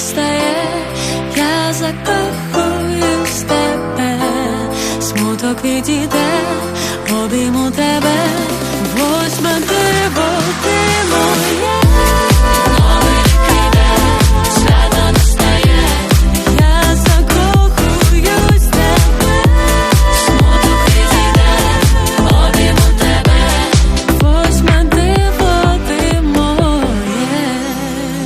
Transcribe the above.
встає, я закохую в тебе, смуток відійде, обійму тебе, восьма диво ти